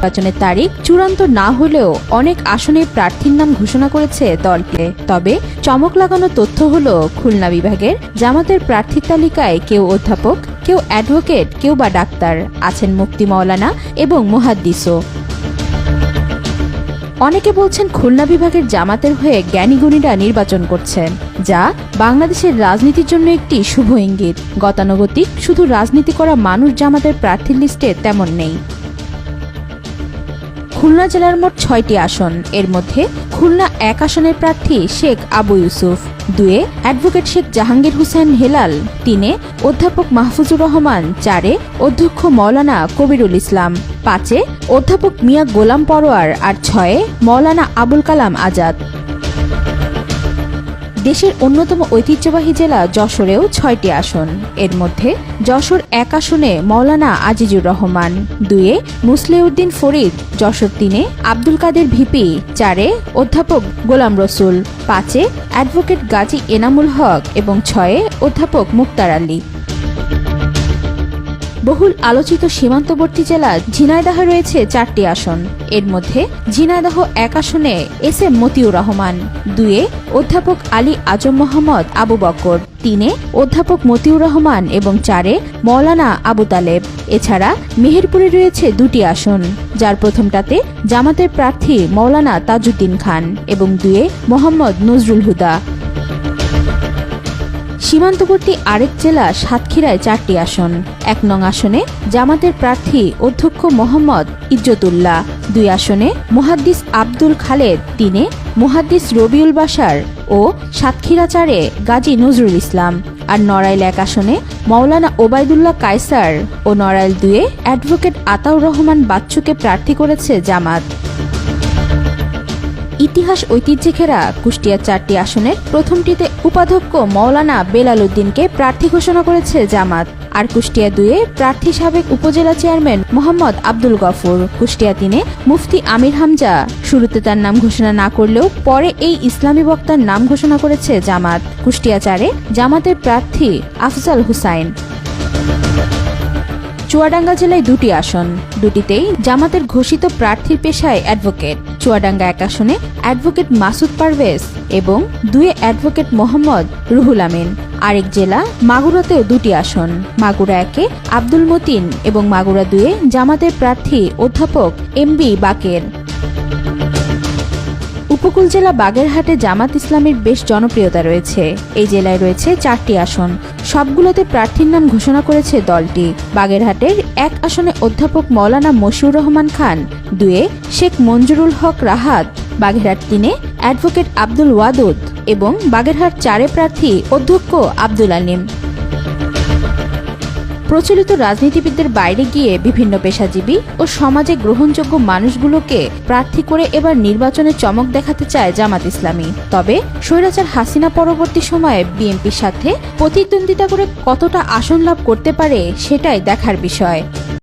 নির্বাচনের তারিখ চূড়ান্ত না হলেও অনেক আসনে প্রার্থীর নাম ঘোষণা করেছে দলটি তবে চমক লাগানো তথ্য হল খুলনা বিভাগের জামাতের প্রার্থীর তালিকায় কেউ অধ্যাপক, কেউ অ্যাডভোকেট, কেউ বা ডাক্তার আছেন মুক্তি মৌলানা এবং মুহাদ্দিসও। অনেকে বলছেন খুলনা বিভাগের জামাতের হয়ে জ্ঞানীগুণীরা নির্বাচন করছেন, যা বাংলাদেশের রাজনীতির জন্য একটি শুভ ইঙ্গিত। গতানুগতিক শুধু রাজনীতি করা মানুষ জামাতের প্রার্থীর লিস্টে তেমন নেই। খুলনা জেলার মোট ছয়টি আসন। এর মধ্যে খুলনা এক আসনের প্রার্থী শেখ আবু ইউসুফ, দুয়ে অ্যাডভোকেট শেখ জাহাঙ্গীর হোসেন হেলাল, তিনে অধ্যাপক মাহফুজুর রহমান, চারে অধ্যক্ষ মৌলানা কবিরুল ইসলাম, পাঁচে অধ্যাপক মিয়া গোলাম পরোয়ার, আর ছয়ে মৌলানা আবুল কালাম আজাদ। দেশের অন্যতম ঐতিহ্যবাহী জেলা যশোরেও ছয়টি আসন। এর মধ্যে যশোর এক আসনে মৌলানা আজিজুর রহমান, দুয়ে মুসলিউদ্দিন ফরিদ, যশোর তিনে আব্দুল কাদের ভিপি, চারে অধ্যাপক গোলাম রসুল, পাঁচে অ্যাডভোকেট গাজী এনামুল হক এবং ছয়ে অধ্যাপক মুক্তার আলী। বহুল আলোচিত সীমান্তবর্তী জেলা ঝিনাইদহে রয়েছে চারটি আসন। এর মধ্যে ঝিনাইদহ এক আসনে এস এম মতিউর রহমান, দুয়ে অধ্যাপক আলী আজম মোহাম্মদ আবু বকর, তিনে অধ্যাপক মতিউর রহমান এবং চারে মৌলানা আবু তালেব। এছাড়া মেহেরপুরে রয়েছে দুটি আসন, যার প্রথমটাতে জামাতের প্রার্থী মৌলানা তাজউদ্দিন খান এবং দুয়ে মোহাম্মদ নজরুল হুদা। সীমান্তবর্তী আরেক জেলা সাতক্ষীরায় চারটি আসন। এক নং আসনে জামাতের প্রার্থী অধ্যক্ষ মোহাম্মদ ইজ্জতুল্লাহ। দুই আসনে মোহাদ্দিস আব্দুল খালেদ তিনে মোহাদ্দিস রবিউল বাসার ও সাতক্ষীরা চারে গাজী নজরুল ইসলাম। আর নড়াইল এক আসনে মৌলানা ওবায়দুল্লাহ কায়সার ও নড়াইল দুয়ে অ্যাডভোকেট আতাউর রহমান বাচ্চুকে প্রার্থী করেছে জামাত। ইতিহাস ঐতিহ্যে ঘেরা কুষ্টিয়া চারটি আসনের প্রথমটিতে উপাধ্যক্ষ মৌলানা বেলাল উদ্দিনকে প্রার্থী ঘোষণা করেছে জামাত, আর কুষ্টিয়া দুয়ে প্রার্থী সাবেক উপজেলা চেয়ারম্যান মোহাম্মদ আব্দুল গফুর। কুষ্টিয়া তিনে মুফতি আমির হামজা। শুরুতে তার নাম ঘোষণা না করলেও পরে এই ইসলামী বক্তার নাম ঘোষণা করেছে জামাত। কুষ্টিয়া চারে জামাতের প্রার্থী আফজাল হুসাইন। চুয়াডাঙ্গা জেলায় দুটি আসন। দুটিতেই জামাতের ঘোষিত প্রার্থীর পেশায় অ্যাডভোকেট চুয়াডাঙ্গা এক আসনে অ্যাডভোকেট মাসুদ পারভেজ এবং দুয়ে অ্যাডভোকেট মোহাম্মদ রুহুল আমিন। আরেক জেলা মাগুরাতেও দুটি আসন। মাগুরা একে আব্দুল মতিন এবং মাগুরা দুয়ে জামাতের প্রার্থী অধ্যাপক এম বি বাকের। উপকূল জেলা বাগেরহাটে জামাত ইসলামের বেশ জনপ্রিয়তা রয়েছে। এই জেলায় রয়েছে চারটি আসন। সবগুলোতে প্রার্থীর নাম ঘোষণা করেছে দলটি। বাগেরহাটের এক আসনে অধ্যাপক মৌলানা মশিউর রহমান খান, দুয়ে শেখ মঞ্জুরুল হক রাহাত, বাগেরহাট তিনে অ্যাডভোকেট আব্দুল ওয়াদুদ এবং বাগেরহাট চারে প্রার্থী অধ্যক্ষ আব্দুল আলিম। প্রচলিত রাজনীতিবিদদের বাইরে গিয়ে বিভিন্ন পেশাজীবী ও সমাজে গ্রহণযোগ্য মানুষগুলোকে প্রার্থী করে এবার নির্বাচনে চমক দেখাতে চায় জামাত ইসলামী। তবে স্বৈরাচার হাসিনা পরবর্তী সময়ে বিএনপির সাথে প্রতিদ্বন্দ্বিতা করে কতটা আসন লাভ করতে পারে সেটাই দেখার বিষয়।